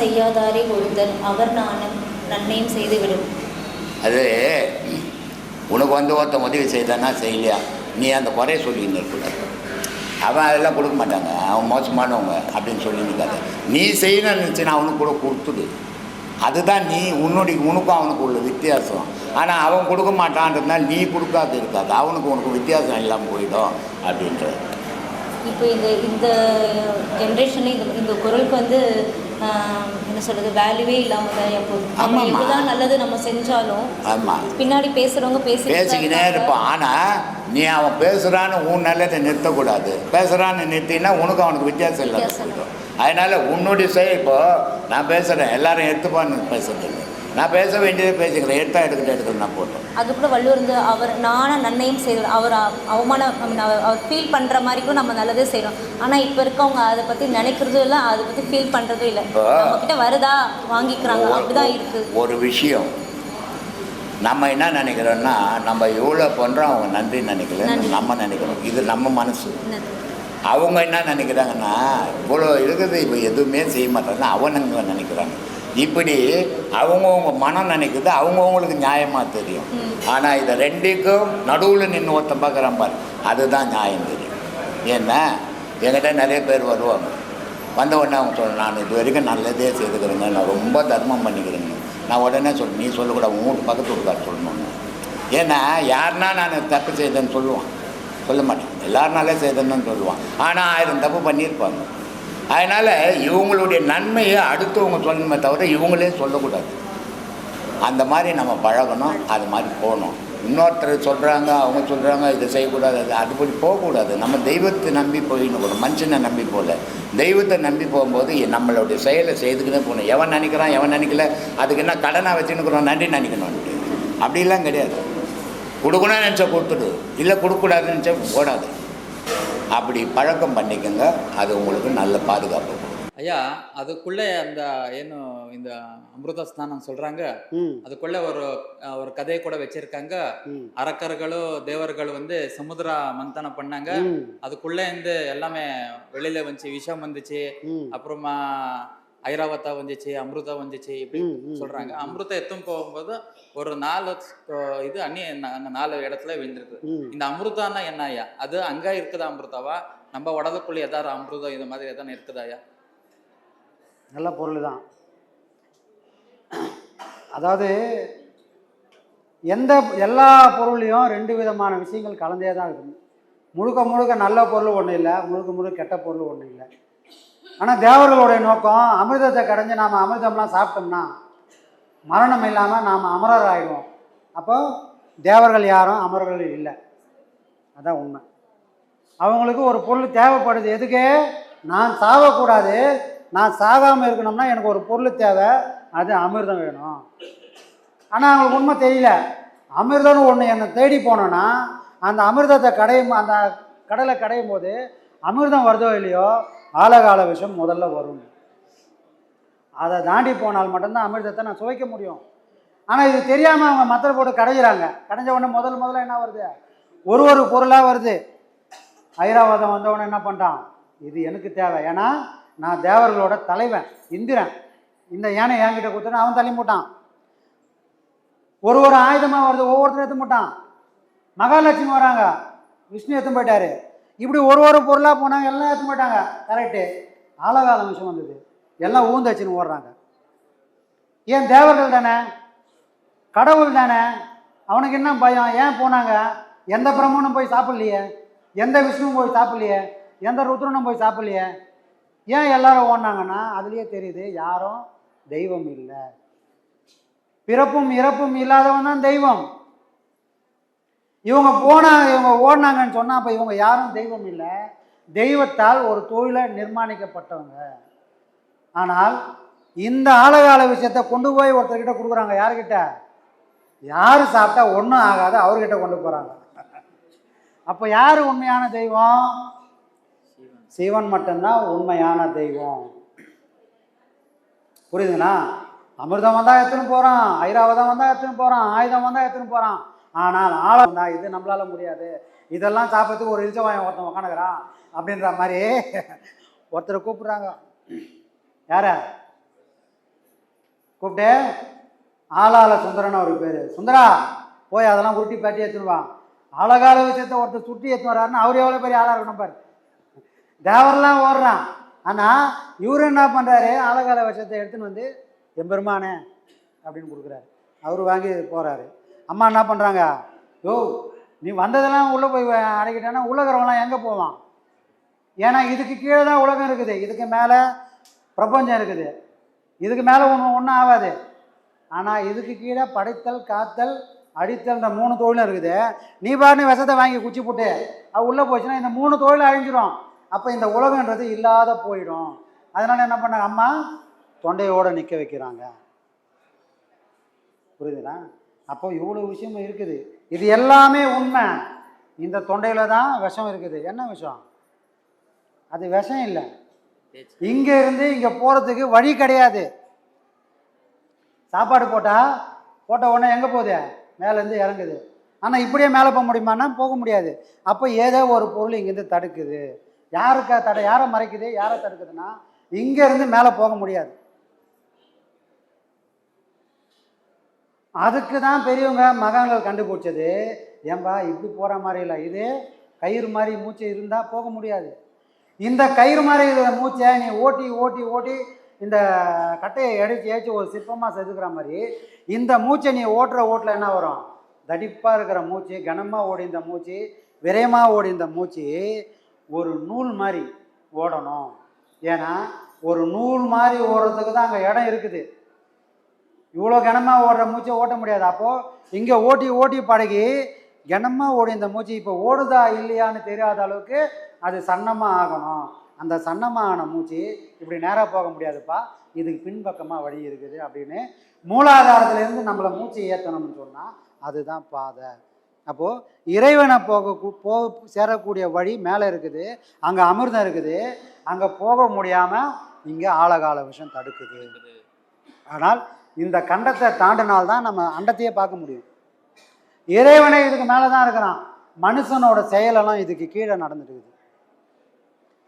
செய்யாதாரே ஒருத்தர் அவர் நானும் நன்மையும் செய்துவிடும். அது உனக்கு வந்து ஒருத்தன் உதவி செய்தானா செய்யலையா? நீ அந்த குறைய சொல்லின்னு இருக்கக்கூடாது அவன் அதெல்லாம் கொடுக்க மாட்டாங்க. அவன் மோசமானவங்க அப்படின்னு சொல்லி நிற்காத நீ செய்யணும்னு நினச்சினா அவனுக்கு கூட கொடுத்துடு. அதுதான் நீ உன்னுடைய உனக்கும் அவனுக்கு உள்ள வித்தியாசம். ஆனால் அவன் கொடுக்க மாட்டான்றதுனால நீ கொடுக்காது இருக்காது. அவனுக்கு உனக்கு வித்தியாசம் இல்லாமல் போயிடும் அப்படின்றது இப்போ இந்த இந்த ஜென்ரேஷனில் இந்த இந்த குரலுக்கு வந்து என்ன சொல்கிறது வேல்யூவே இல்லாமல் தான் நம்ம ஆமாம்மா. எவ்வளோதான் நல்லது நம்ம செஞ்சாலும் ஆமாம் பின்னாடி பேசுகிறவங்க பேசி பேசிக்கினே இருப்பான். ஆனால் நீ அவன் பேசுகிறான்னு உன் நல்லதை நிறுத்தக்கூடாது. பேசுகிறான்னு நிறுத்தினா உனக்கு அவனுக்கு வித்தியாசம் போயிடும் அதனால் உன்னுடைய செயல் இப்போ நான் பேசுகிறேன் எல்லாரும் எடுத்துப்பான்னு பேசுறது இல்லை. நான் பேச வேண்டியதை பேசிக்கிறேன். எடுத்தா எடுக்கிட்டு எடுக்கணும் நான் போட்டோம். அது கூட வள்ளுவர் வந்து அவர் நானும் நன்மையும் செய்கிறோம் அவர் அவ- அவமானம் I mean, அவர் ஃபீல் பண்ணுற மாதிரி கூட நம்ம நல்லதே செய்கிறோம் ஆனால் இப்போ இருக்கவங்க அதை பற்றி நினைக்கிறதும் இல்லை அதை பற்றி ஃபீல் பண்ணுறதும் இல்லை. இப்போ- நம்ம கிட்ட வருதா? வாங்கிக்கிறாங்க. அப்படிதான் இருக்குது ஒரு விஷயம். நம்ம என்ன நினைக்கிறோம்னா நம்ம எவ்வளோ பண்ணுறோம் அவங்க நன்றி நினைக்கல. நம்ம நினைக்கிறோம். இது நம்ம மனசு? அவங்க என்ன நினைக்கிறாங்கன்னா இவ்வளோ இருக்குது இப்போ எதுவுமே செய்ய மாட்டாங்க. அவனுங்க நினைக்கிறாங்க. இப்படி அவங்கவுங்க மனம் நினைக்குது அவங்கவுங்களுக்கு நியாயமாக தெரியும். ஆனால் இதை ரெண்டுக்கும் நடுவில் நின்று ஒருத்தன் பார்க்குறான் பாரு அதுதான் நியாயம் தெரியும். ஏன்னா என்கிட்ட நிறைய பேர் வருவாங்க. வந்த உடனே அவங்க சொல்ல நான் இது வரைக்கும் நல்லதே செய்துக்கிறேங்க நான் ரொம்ப தர்மம் பண்ணிக்கிறேங்க. நான் உடனே சொல்ல நீ சொல்லக்கூடாது வீட்டு பக்கத்து வீட்டுக்கார சொல்லணும்னு. ஏன்னா யாருன்னா நான் தப்பு செய்தேன்னு சொல்லுவான். சொல்ல மாட்டேன். எல்லாருனாலே செய்தேன்னு சொல்லுவான். ஆனால் ஆயிரம் தப்பு பண்ணியிருப்பாங்க. அதனால் இவங்களுடைய நன்மையை அடுத்தவங்க சொல்லணுமே தவிர இவங்களே சொல்லக்கூடாது. அந்த மாதிரி நம்ம பழகணும் அது மாதிரி போகணும். இன்னொருத்தர் சொல்கிறாங்க அவங்க சொல்கிறாங்க இதை செய்யக்கூடாது அது அதுபடி போகக்கூடாது. நம்ம தெய்வத்தை நம்பி போயின்னு போகணும் மனுஷனை நம்பி போகல தெய்வத்தை நம்பி போகும்போது நம்மளுடைய செயலை செய்துக்கிட்டே போகணும். எவன் நினைக்கிறான் எவன் நினைக்கல அதுக்கு என்ன கடனாக வச்சுன்னுக்குறோம் நன்றி நினைக்கணும்ட்டு அப்படிலாம் கிடையாது. கொடுக்கணும்னு நினச்சா கொடுத்துடு. இல்லை கொடுக்கக்கூடாதுன்னு நினச்சா போடாது. அப்படி பழக்கம் பண்ணிக்கோங்க அது உங்களுக்கு நல்ல பாதுகாப்பு. ஐயா அதுக்குள்ளே அந்த ஏன்னு இந்த அமிர்த ஸ்நானம் சொல்றாங்க அதுக்குள்ள ஒரு ஒரு கதையை கூட வச்சிருக்காங்க. அரக்கர்களும் தேவர்கள் வந்து சமுதிரா மந்தனம் பண்ணாங்க. அதுக்குள்ள இருந்து எல்லாமே வெளியில் வந்துச்சு விஷம் வந்துச்சு. அப்புறமா ஐராவத்தா வந்துச்சு அமிர்தா வந்துச்சு இப்படி ம், ம், சொல்றாங்க. அமிர்தம் எத்தும் போகும்போது ஒரு நாலு இது அன்னி நா- நாலு இடத்துல விழுந்திருக்கு. இந்த அமிர்தான்னா என்ன ஐயா? அது அங்க இருக்குதா அமிர்தாவா? நம்ம உடலுக்குள்ள ஏதாவது அமிர்தம் இது மாதிரி எதாவது இருக்குதா ஐயா? நல்ல பொருள் தான். அதாவது எந்த எல்லா பொருளையும் ரெண்டு விதமான விஷயங்கள் கலந்தே தான் இருக்குது முழுக்க முழுக்க நல்ல பொருள் ஒன்றும் இல்லை முழுக்க முழுக்க கெட்ட பொருள் ஒன்றும் இல்லை. ஆனால் தேவர்களுடைய நோக்கம் அமிர்தத்தை கடைஞ்சு நாம் அமிர்தம்லாம் சாப்பிட்டோம்னா மரணம் இல்லாமல் நாம் அமரர் ஆயிடுவோம் அப்போது தேவர்கள் யாரும் அமரர்கள் இல்லை. அதான் உண்மை. அவங்களுக்கு ஒரு பொருள் தேவைப்படுது. எதுக்கு? நான் சாகக்கூடாது. நான் சாகாமல் இருக்கணும்னா எனக்கு ஒரு பொருள் தேவை. அது அமிர்தம் வேணும். ஆனால் அவங்களுக்கு உண்மை தெரியல. அமிர்தம்னு ஒன்று என்னை தேடி போனோன்னா அந்த அமிர்தத்தை கடையும் அந்த கடலை கடையும் போது அமிர்தம் வருதோ இல்லையோ ஆலகால விஷம் முதல்ல வரும். அதை தாண்டி போனால் மட்டும்தான் அமிர்தத்தை நான் சுவைக்க முடியும். ஆனால் இது தெரியாமல் அவங்க மத்திர போட்டு கடையிறாங்க. கடைஞ்ச உடனே முதல் முதல்ல என்ன வருது? ஒரு ஒரு பொருளாக வருது. ஐராவதம் வந்தவொடனே என்ன பண்ணிட்டான் இது எனக்கு தேவை. ஏன்னா நான் தேவர்களோட தலைவன் இந்திரன். இந்த யானை என்கிட்ட கொடுத்தோன்னு அவன் தள்ளி போட்டான். ஒரு ஒரு ஆயுதமாக வருது. ஒவ்வொருத்தரும் எடுத்து போட்டான். மகாலட்சுமி வராங்க. விஷ்ணு எடுத்து போயிட்டாரு. இப்படி ஒரு ஒரு பொருளாக போனாங்க எல்லாம் எடுத்து போயிட்டாங்க கரெக்டு ஆழகால விஷயம் வந்தது. எல்லாம் ஊந்தாச்சுன்னு ஓடுறாங்க. ஏன் தேவர்கள் தானே? கடவுள் தானே? அவனுக்கு என்ன பயம்? ஏன் போனாங்க? எந்த பிரம்மனும் போய் சாப்பிட்லையே? எந்த விஷ்ணுவும் போய் சாப்பிட்லையே? எந்த ருத்ரனும் போய் சாப்பிட்லையே? ஏன் எல்லாரும் ஓடினாங்கன்னா அதுலேயே தெரியுது யாரும் தெய்வம் இல்லை. பிறப்பும் இறப்பும் இல்லாதவன் தான் தெய்வம். இவங்க போனாங்க இவங்க ஓடினாங்கன்னு சொன்னால் அப்போ இவங்க யாரும் தெய்வம் இல்லை. தெய்வத்தால் ஒரு தொழிலை நிர்மாணிக்கப்பட்டவங்க. ஆனால் இந்த ஆழகால விஷயத்தை கொண்டு போய் ஒருத்தர்கிட்ட கொடுக்குறாங்க யாருக்கிட்ட யார் சாப்பிட்டா ஒன்றும் ஆகாது அவர்கிட்ட கொண்டு போகிறாங்க அப்போ யார் உண்மையான தெய்வம்? சிவன் மட்டும்தான் உண்மையான தெய்வம். புரியுதுங்களா? அமிர்தம் வந்தால் எடுத்துன்னு போகிறான் ஐராவதம் வந்தால் எடுத்துன்னு போகிறான் ஆயுதம் வந்தால் எடுத்துன்னு போகிறான் ஆனால் ஆழம் தான். இது நம்மளால முடியாது. இதெல்லாம் சாப்பிட்றதுக்கு ஒரு இழிச்சவாயம் ஒருத்தன் உட்காந்துக்கிறான் அப்படின்ற மாதிரி ஒருத்தரை கூப்பிட்றாங்க. யார? கூப்பிட்டு ஆளால சுந்தரன்னு ஒரு பேர். சுந்தரா போய் அதெல்லாம் உருட்டி பேட்டி எடுத்துன்னு அழகால விஷயத்த ஒருத்தர் சுட்டி எடுத்துன்னு வர்றாருன்னா அவர் எவ்வளோ பெரிய ஆளாக இருக்கணும் பாரு. தேவரெல்லாம் ஓடுறான். ஆனால் இவர் என்ன பண்ணுறாரு அழகால விஷயத்தை எடுத்துன்னு வந்து எம்பெருமானே அப்படின்னு கொடுக்குறாரு. அவர் வாங்கி போகிறாரு அம்மா என்ன பண்ணுறாங்க யோ நீ வந்ததெல்லாம் உள்ளே போய் அடைக்கிட்டேன்னா உலகிறவங்களாம் எங்கே போவான்? ஏன்னா இதுக்கு கீழே தான் உலகம் இருக்குது. இதுக்கு மேலே பிரபஞ்சம் இருக்குது. இதுக்கு மேலே ஒன்று ஒன்றும் ஆகாது. ஆனால் இதுக்கு கீழே படைத்தல் காத்தல் அடித்தல்ன்ற மூணு தொழிலும் இருக்குது. நீ பாருன்னு விஷத்தை வாங்கி குச்சி போட்டு அது உள்ளே போச்சுன்னா இந்த மூணு தொழில் அழிஞ்சிரும். அப்போ இந்த உலகன்றது இல்லாத போயிடும். அதனால் என்ன பண்ணாங்க? அம்மா தொண்டையோடு நிற்க வைக்கிறாங்க. புரியுதுண்ணா அப்போ இவ்வளோ விஷயம் இருக்குது. இது எல்லாமே உண்மை. இந்த தொண்டையில் தான் விஷம் இருக்குது. என்ன விஷம்? அது விஷம் இல்லை. இங்கே இருந்து இங்கே போகிறதுக்கு வழி கிடையாது. சாப்பாடு போட்டால் போட்ட உடனே எங்கே போகுது? மேலேருந்து இறங்குது. ஆனால் இப்படியே மேலே போக முடியுமான்னா போக முடியாது. அப்போ ஏதோ ஒரு பொருள் இங்கேருந்து தடுக்குது. யாருக்கா தடை? யாரை மறைக்குது? யாரை தடுக்குதுன்னா இங்கேருந்து மேலே போக முடியாது. அதுக்கு தான் பெரியவங்க மகான்கள் கண்டுபிடிச்சது. ஏன்பா இப்படி போகிற மாதிரி இல்லை. இது கயிறு மாதிரி மூச்சு இருந்தால் போக முடியாது. இந்த கயிறு மாதிரி இருக்கிற மூச்சை நீ ஓட்டி ஓட்டி ஓட்டி இந்த கட்டையை எடுத்து ஏச்சு ஒரு சிற்பமாக செதுக்கிற மாதிரி இந்த மூச்சை நீ ஓட்டுற ஓட்டில் என்ன வரும்? தடிப்பாக இருக்கிற மூச்சு கனமாக ஓடி இந்த மூச்சு விரயமாக ஓடி இந்த மூச்சு ஒரு நூல் மாதிரி ஓடணும். ஏன்னா ஒரு நூல் மாதிரி ஓடுறதுக்கு தான் அங்கே இடம் இருக்குது. இவ்வளோ கனமாக ஓடுற மூச்சை ஓட்ட முடியாது. அப்போது இங்கே ஓட்டி ஓட்டி பழகி கனமாக ஓடி இந்த மூச்சு. இப்போ ஓடுதா இல்லையான்னு தெரியாத அளவுக்கு அது சன்னமாக ஆகணும். அந்த சன்னமாக ஆன மூச்சு இப்படி நேராக போக முடியாதுப்பா. இதுக்கு பின்பக்கமாக வழி இருக்குது அப்படின்னு மூலாதாரத்துலேருந்து நம்மளை மூச்சை ஏற்றணும்னு சொன்னால் அதுதான் பாதை. அப்போது இறைவனை போக போ சேரக்கூடிய வழி மேலே இருக்குது. அங்கே அமிர்தம் இருக்குது. அங்கே போக முடியாமல் இங்கே ஆழகால விஷம் தடுக்குது. ஆனால் இந்த கண்டத்தை தாண்டினால்தான் நம்ம அண்டத்தையே பார்க்க முடியும். இறைவனே இதுக்கு மேலே தான் இருக்கிறான். மனுஷனோட செயலெல்லாம் இதுக்கு கீழே நடந்துட்டு இருக்குது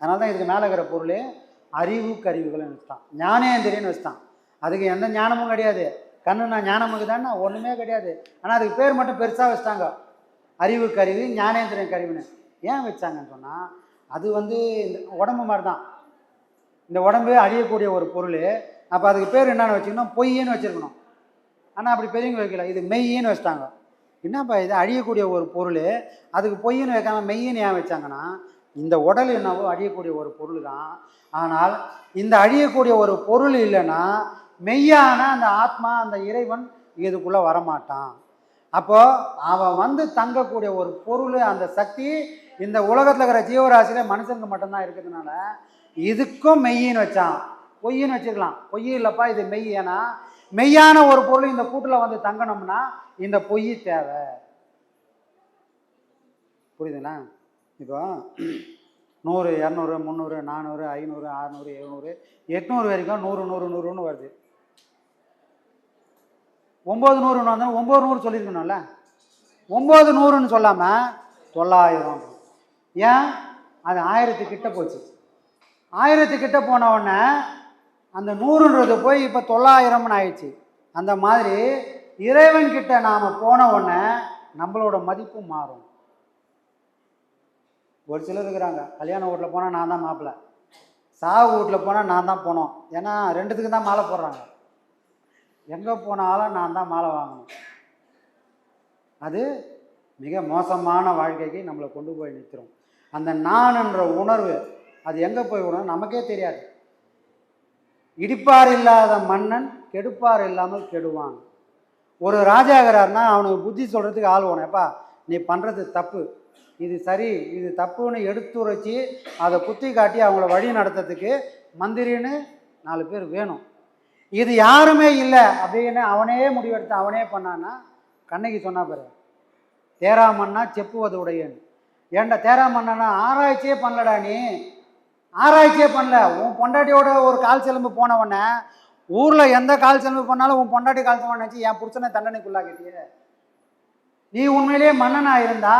அதனால தான் இதுக்கு மேலே இருக்கிற பொருள் அறிவு கருவிகள்னு வச்சுட்டான். ஞானேந்திரியன்னு வச்சுட்டான். அதுக்கு எந்த ஞானமும் கிடையாது. கண்ணு நான் ஞானமுக்கு தானே ஒன்றுமே கிடையாது. ஆனால் அதுக்கு பேர் மட்டும் பெருசாக வச்சுட்டாங்க. அறிவு கருவி ஞானேந்திரியன் கருவின்னு. ஏன் வச்சாங்கன்னு சொன்னால் அது வந்து இந்த உடம்பு மாதிரி தான் இந்த உடம்பு அழியக்கூடிய ஒரு பொருள் அப்போ அதுக்கு பேர் என்னென்னு வச்சுக்கணும் பொய்ன்னு வச்சுருக்கணும். ஆனால் அப்படி பெரியவங்க வைக்கல இது மெய்யின்னு வச்சிட்டாங்க. என்னப்பா இது? அழியக்கூடிய ஒரு பொருள் அதுக்கு பொய்யன்னு வைக்காமல் மெய்யின்னு ஏன் வச்சாங்கன்னா இந்த உடல் என்னவோ அழியக்கூடிய ஒரு பொருள் தான் ஆனால் இந்த அழியக்கூடிய ஒரு பொருள் இல்லைன்னா மெய்யான அந்த ஆத்மா அந்த இறைவன் இதுக்குள்ளே வரமாட்டான். அப்போது அவன் வந்து தங்கக்கூடிய ஒரு பொருள் அந்த சக்தி இந்த உலகத்தில் இருக்கிற ஜீவராசியில் மனுஷனுக்கு மட்டும்தான் இருக்கிறதுனால இதுக்கும் மெய்யின்னு வச்சான். பொய்ன்னு வச்சுக்கலாம். பொய் இல்லைப்பா இது மெய். ஏன்னா மெய்யான ஒரு பொருள் இந்த கூட்டில் வந்து தங்கணும்னா இந்த பொய் தேவை. புரியுதுண்ணா இப்போ நூறு இரநூறு முந்நூறு நானூறு ஐநூறு அறநூறு எழுநூறு எட்நூறு வரைக்கும் நூறு நூறு நூறுன்னு வருது. ஒம்பது நூறுன்னு வந்தால் ஒம்பது நூறு சொல்லியிருக்கணும்ல? ஒம்பது நூறுன்னு சொல்லாமல் தொள்ளாயிரம். ஏன்? அது ஆயிரத்து கிட்ட போச்சு. ஆயிரத்து கிட்ட போன உடனே அந்த நூறுன்றது போய் இப்போ தொள்ளாயிரம்னு ஆயிடுச்சு. அந்த மாதிரி இறைவன்கிட்ட நாம் போன உடனே நம்மளோட மதிப்பு மாறும். ஒரு சிலர் இருக்கிறாங்க கல்யாண வீட்டில் போனால் நான் தான் மாப்பிள்ளை. சாவு வீட்டில் போனால் நான் தான் போனோம். ஏன்னா ரெண்டுத்துக்கு தான் மாலை போடுறாங்க. எங்கே போனாலும் நான் தான் மாலை வாங்கணும். அது மிக மோசமான வாழ்க்கைக்கு நம்மளை கொண்டு போய் நிற்கிறோம் அந்த நான்ன்ற உணர்வு அது எங்கே போய் விடணும் நமக்கே தெரியாது. இடிப்பார் இல்லாத மன்னன் கெடுப்பார் இல்லாமல் கெடுவான். ஒரு ராஜாகிறார்னா அவனுக்கு புத்தி சொல்கிறதுக்கு ஆள் வேணும். எப்பா நீ பண்ணுறது தப்பு. இது சரி இது தப்புன்னு எடுத்துரைச்சி அதை குத்தி காட்டி அவங்கள வழி நடத்துறதுக்கு மந்திரின்னு நாலு பேர் வேணும். இது யாருமே இல்லை அப்படின்னு அவனே முடிவெடுத்து அவனே பண்ணான்னா கண்ணகி சொன்னா பாரு தேராமன்னா செப்புவது உடையன் ஏன்டா தேராமன்னா ஆராய்ச்சியே பண்ணலடா நீ. ஆராய்ச்சியே பண்ணல. உன் பொண்டாட்டியோட ஒரு கால் செலும்பு போனவொடனே ஊரில் எந்த கால் செலும்பு பண்ணாலும் உன் பொண்டாட்டி கால் செலம்பு நினச்சி என் புருஷனை தண்டனைக்குள்ளாக்கிட்டியே. நீ உண்மையிலேயே மன்னனாக இருந்தா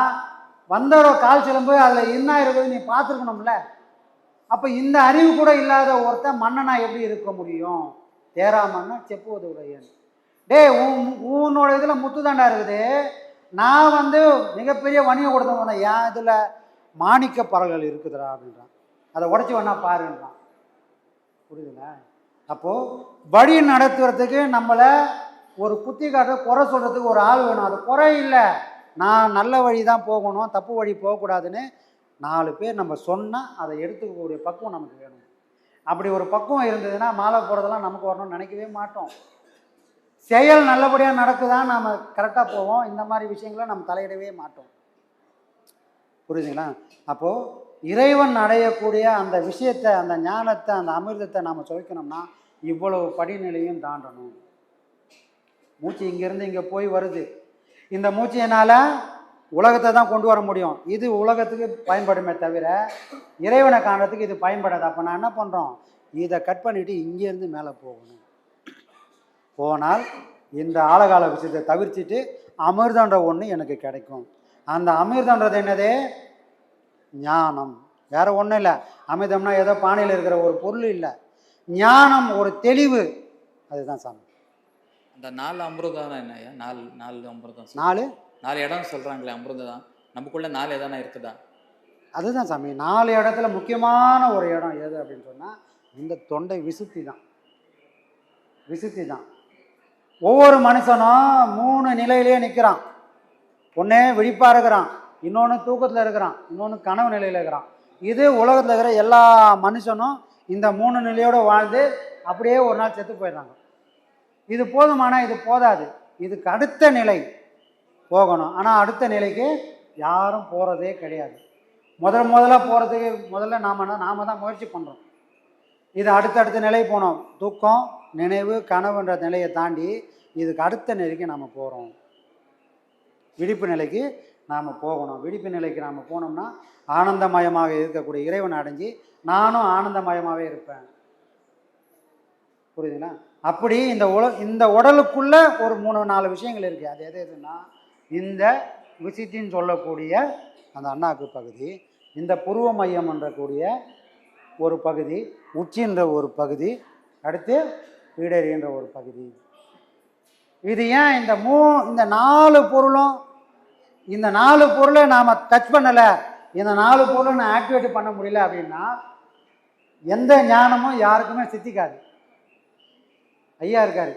வந்தோட கால் செலும்பு அதில் என்ன இருக்குது நீ பார்த்துருக்கணும்ல. அப்போ இந்த அறிவு கூட இல்லாத ஒருத்தன் மன்னனாக எப்படி இருக்க முடியும்? தேராமன்னா செப்புவது உடையன். டேய் உன் உன்னோட இதில் முத்துதாண்டா இருக்குது. நான் வந்து மிகப்பெரிய வணிக கொடுத்த என் இதில் மாணிக்க பறல்கள் இருக்குதுடா அப்படின்றான். அதை உடச்சி வேணா பாருன்றான். புரியுதுங்களா அப்போது வழி நடத்துறதுக்கு நம்மளை ஒரு குத்தி காட்ட குறை சொல்கிறதுக்கு ஒரு ஆள் வேணும். அது குறை இல்லை. நான் நல்ல வழி தான் போகணும் தப்பு வழி போகக்கூடாதுன்னு நாலு பேர் நம்ம சொன்னால் அதை எடுத்துக்கக்கூடிய பக்குவம் நமக்கு வேணும். அப்படி ஒரு பக்குவம் இருந்ததுன்னா மாலை போகிறதெல்லாம் நமக்கு வரணும்னு நினைக்கவே மாட்டோம். செயல் நல்லபடியாக நடக்குதான் நாம் கரெக்டாக போவோம். இந்த மாதிரி விஷயங்களை நம்ம தலையிடவே மாட்டோம். புரியுதுங்களா? அப்போது இறைவன் அடையக்கூடிய அந்த விஷயத்தை அந்த ஞானத்தை அந்த அமிர்தத்தை நாம் சுவைக்கணும்னா இவ்வளவு படிநிலையும் தாண்டணும். மூச்சு இங்கேருந்து இங்கே போய் வருது. இந்த மூச்சு என்னால் உலகத்தை தான் கொண்டு வர முடியும். இது உலகத்துக்கு பயன்படுமே தவிர இறைவனை காண்றதுக்கு இது பயன்படாது. அப்போ நான் என்ன பண்ணுறோம் இதை கட் பண்ணிவிட்டு இங்கேருந்து மேலே போகணும். போனால் இந்த ஆழகால விஷயத்தை தவிர்த்துட்டு அமிர்தன்ற ஒன்று எனக்கு கிடைக்கும். அந்த அமிர்தன்றது என்னது? ஞானம். வேற ஒன்றும் இல்லை. அமிர்தம்னா ஏதோ பானையில் இருக்கிற ஒரு பொருள் இல்லை. ஞானம் ஒரு தெளிவு. அதுதான் சாமி. அந்த நாலு அமிர்தம் என்னய்யா நாலு நாலு அமிர்தம் நாலு? நாலு இடம் சொல்றாங்களே அமிர்தம். தான் நமக்குள்ள நாலு எதனா இருக்குதா? அதுதான் சாமி. நாலு இடத்துல முக்கியமான ஒரு இடம் எது அப்படின்னு சொன்னால் இந்த தொண்டை விசுத்தி தான். விசுத்தி தான். ஒவ்வொரு மனுஷனும் மூணு நிலையிலேயே நிற்கிறான் ஒன்றே விழிப்பாக இருக்கிறான். இன்னொன்று தூக்கத்தில் இருக்கிறான் இன்னொன்று கனவு நிலையில் இருக்கிறான். இது உலகத்தில் இருக்கிற எல்லா மனுஷனும் இந்த மூணு நிலையோடு வாழ்ந்து அப்படியே ஒரு நாள் செத்து போயிடுறாங்க. இது போதுமானா இது போதாது. இதுக்கு அடுத்த நிலை போகணும். ஆனால் அடுத்த நிலைக்கு யாரும் போகிறதே கிடையாது. முதல் முதல்ல போகிறதுக்கு முதல்ல நாம் நாம தான் முயற்சி பண்ணுறோம் இது அடுத்தடுத்த நிலை போனோம். தூக்கம் நினைவு கனவுன்ற நிலையை தாண்டி இதுக்கு அடுத்த நிலைக்கு நாம் போகிறோம் விழிப்பு நிலைக்கு நாம் போகணும். விழிப்பு நிலைக்கு நாம் போனோம்னா ஆனந்தமயமாக இருக்கக்கூடிய இறைவன் அடைஞ்சு நானும் ஆனந்தமயமாகவே இருப்பேன். புரியுதுங்களா? அப்படி இந்த உல இந்த உடலுக்குள்ள ஒரு மூணு நாலு விஷயங்கள் இருக்குது அது எது எதுன்னா இந்த விசித்தின்னு சொல்லக்கூடிய அந்த அண்ணாக்கு பகுதி இந்த புருவ மையம் என்றக்கூடிய ஒரு பகுதி உச்சின்ற ஒரு பகுதி அடுத்து பீடரின்ற ஒரு பகுதி. இது ஏன் இந்த மூ இந்த நாலு பொருளும் இந்த நாலு பொருளை நாம் டச் பண்ணலை இந்த நாலு பொருளை நான் ஆக்டிவேட் பண்ண முடியல அப்படின்னா எந்த ஞானமும் யாருக்குமே சித்திக்காது. ஐயா இருக்கார்.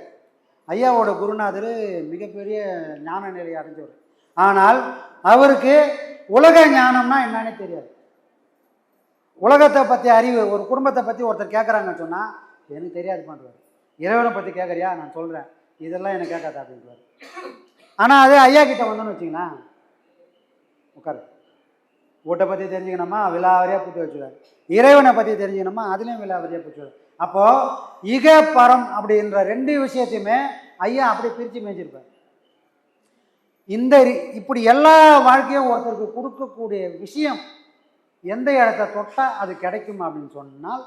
ஐயாவோட குருநாதர் மிகப்பெரிய ஞான நிலையை அடைஞ்சவர். ஆனால் அவருக்கு உலக ஞானம்னா என்னன்னு தெரியாது. உலகத்தை பற்றி அறிவு ஒரு குடும்பத்தை பற்றி ஒருத்தர் கேட்குறாங்கன்னு சொன்னால் எனக்கு தெரியாது பண்ணுவார் இறைவனை பற்றி கேட்குறியா நான் சொல்கிறேன் இதெல்லாம் எனக்கு கேட்காது அப்படின்றார். ஆனால் அதே ஐயா கிட்ட வந்தோன்னு வச்சிங்களேன் உட்காரு. ஓட்டை பற்றி தெரிஞ்சுக்கணுமா? விலாவரியாக புட்டு வச்சுருவார் இறைவனை பற்றி தெரிஞ்சுக்கணுமா? அதுலேயும் விலாவரியாக புட்டு அப்போது இக பரம் அப்படின்ற ரெண்டு விஷயத்தையுமே ஐயா அப்படியே பிரித்து மேய்ச்சிருப்பார். இந்த இப்படி எல்லா வாழ்க்கையும் ஒருத்தருக்கு கொடுக்கக்கூடிய விஷயம் எந்த இடத்த தொட்டால் அது கிடைக்கும் அப்படின்னு சொன்னால்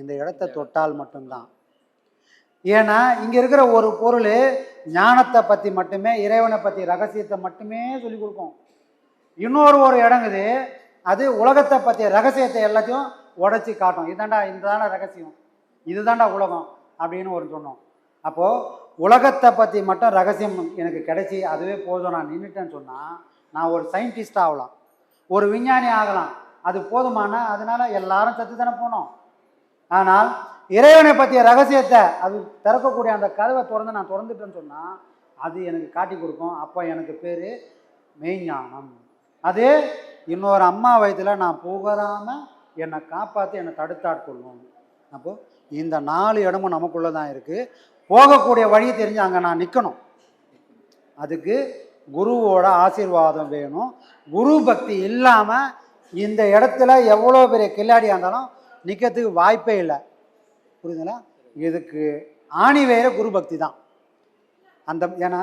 இந்த இடத்த தொட்டால் மட்டும்தான். ஏன்னா இங்கே இருக்கிற ஒரு பொருள் ஞானத்தை பற்றி மட்டுமே இறைவனை பற்றி ரகசியத்தை மட்டுமே சொல்லி கொடுக்கும். இன்னொரு ஒரு இடங்குது அது உலகத்தை பற்றிய ரகசியத்தை எல்லாத்தையும் உடைச்சி காட்டும். இதுதாண்டா இதுதான ரகசியம். இதுதாண்டா உலகம் அப்படின்னு ஒரு சொன்னோம். அப்போது உலகத்தை பற்றி மட்டும் ரகசியம் எனக்கு கிடைச்சி அதுவே போதும் நான் நின்றுட்டேன்னு சொன்னால் நான் ஒரு சயின்டிஸ்ட் ஆகலாம். ஒரு விஞ்ஞானி ஆகலாம். அது போதுமானா அதனால எல்லாரும் சத்து தானே போனோம். ஆனால் இறைவனை பற்றிய ரகசியத்தை அது திறக்கக்கூடிய அந்த கதவை திறந்து நான் திறந்துட்டேன்னு சொன்னால் அது எனக்கு காட்டி கொடுக்கும். அப்போ எனக்கு பேர் மெய்ஞானம். அது இன்னொரு அம்மா வயதில் நான் புகழாமல் என்னை காப்பாற்றி என்னை தடுத்தாட்கொள்ளும். அப்போது இந்த நாலு இடமும் நமக்குள்ளே தான் இருக்குது போகக்கூடிய வழி தெரிஞ்சு அங்கே நான் நிற்கணும் அதுக்கு குருவோட ஆசீர்வாதம் வேணும். குரு பக்தி இல்லாமல் இந்த இடத்துல எவ்வளோ பெரிய கில்லாடியாக இருந்தாலும் நிற்கிறதுக்கு வாய்ப்பே இல்லை. புரியுதுங்களா? இதுக்கு ஆணி வேற குரு பக்தி தான். அந்த ஏன்னா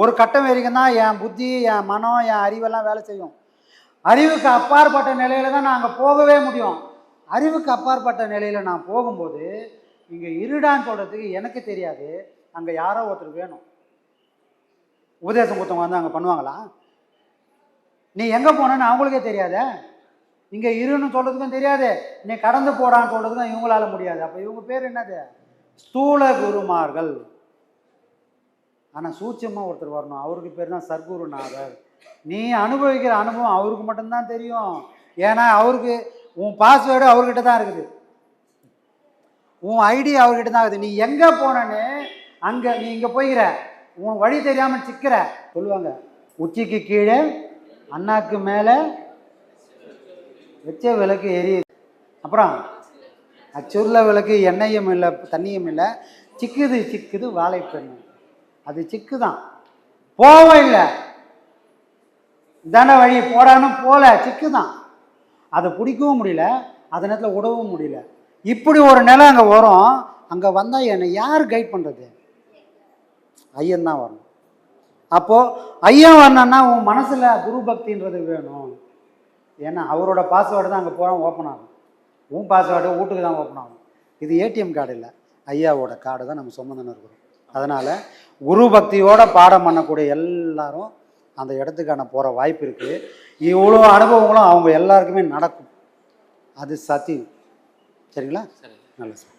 ஒரு கட்டம் வரைக்கும் தான் என் புத்தி என் மனம் என் அறிவெல்லாம் வேலை செய்யும். அறிவுக்கு அப்பாற்பட்ட நிலையில தான் நான் அங்கே போகவே முடியும். அறிவுக்கு அப்பாற்பட்ட நிலையில் நான் போகும்போது இங்கே இருடான்னு சொல்கிறதுக்கு எனக்கு தெரியாது. அங்கே யாரோ ஒருத்தர் வேணும். உபதேசம் கொடுத்தவங்க வந்து அங்கே பண்ணுவாங்களா? நீ எங்கே போனேன்னு அவங்களுக்கே தெரியாத? இங்கே இருன்னு சொல்கிறதுக்கும் தெரியாது. நீ கடந்து போடான்னு சொல்கிறதுக்கும் இவங்களால முடியாது. அப்போ இவங்க பேர் என்னது? ஸ்தூல குருமார்கள். ஆனால் சூட்சமாக ஒருத்தர் வரணும். அவருக்கு பேர் தான் சர்க்குருநாதர் நீ அனுபவிக்கிற அனுபவம் அவருக்கு மட்டும்தான் தெரியும். ஏன்னா அவருக்கு உன் பாஸ்வேர்டு அவர்கிட்ட தான் இருக்குது. உன் ஐடி அவர்கிட்ட தான் இருக்குது. நீ எங்கே போனேன்னு அங்கே நீ இங்கே போய்கிற உன் வழி தெரியாமல் சிக்கிற. சொல்லுவாங்க உச்சிக்கு கீழே அண்ணாக்கு மேலே வச்ச விளக்கு எரியுது. அப்புறம் அச்சுருள விளக்கு எண்ணெயும் இல்லை தண்ணியும் இல்லை. சிக்குது சிக்குது வாழைப்பெண்ணு. அது சிக்கு தான் போவும் இல்லை. இதான வழி போடான்னு போல சிக்கு தான் அதை பிடிக்கவும் முடியல அந்த நேரத்தில் விடவும் முடியல. இப்படி ஒரு நிலை அங்கே வரும். அங்கே வந்தால் என்னை யார் கைட் பண்ணுறது ஐயன் தான் வரணும். அப்போது ஐயன் வரணும்னா உன் மனசில் குரு பக்தின்றது வேணும். ஏன்னா அவரோட பாஸ்வேர்டு தான் அங்கே போகிறோம் ஓப்பன் ஆகும். உன் பாஸ்வேர்டு வீட்டுக்கு தான் ஓப்பன் ஆகும். இது ஏடிஎம் கார்டு இல்லை. ஐயாவோட கார்டு தான் நம்ம சுமந்துன்னு இருக்கிறோம் அதனால் குரு பக்தியோட பாடம் பண்ணக்கூடிய எல்லாரும் அந்த இடத்துக்கான போகிற வாய்ப்பு இருக்குது இவ்வளோ அனுபவங்களும் அவங்க எல்லாருக்குமே நடக்கும். அது சத்தியம். சரிங்களா? சரி. நல்ல சார்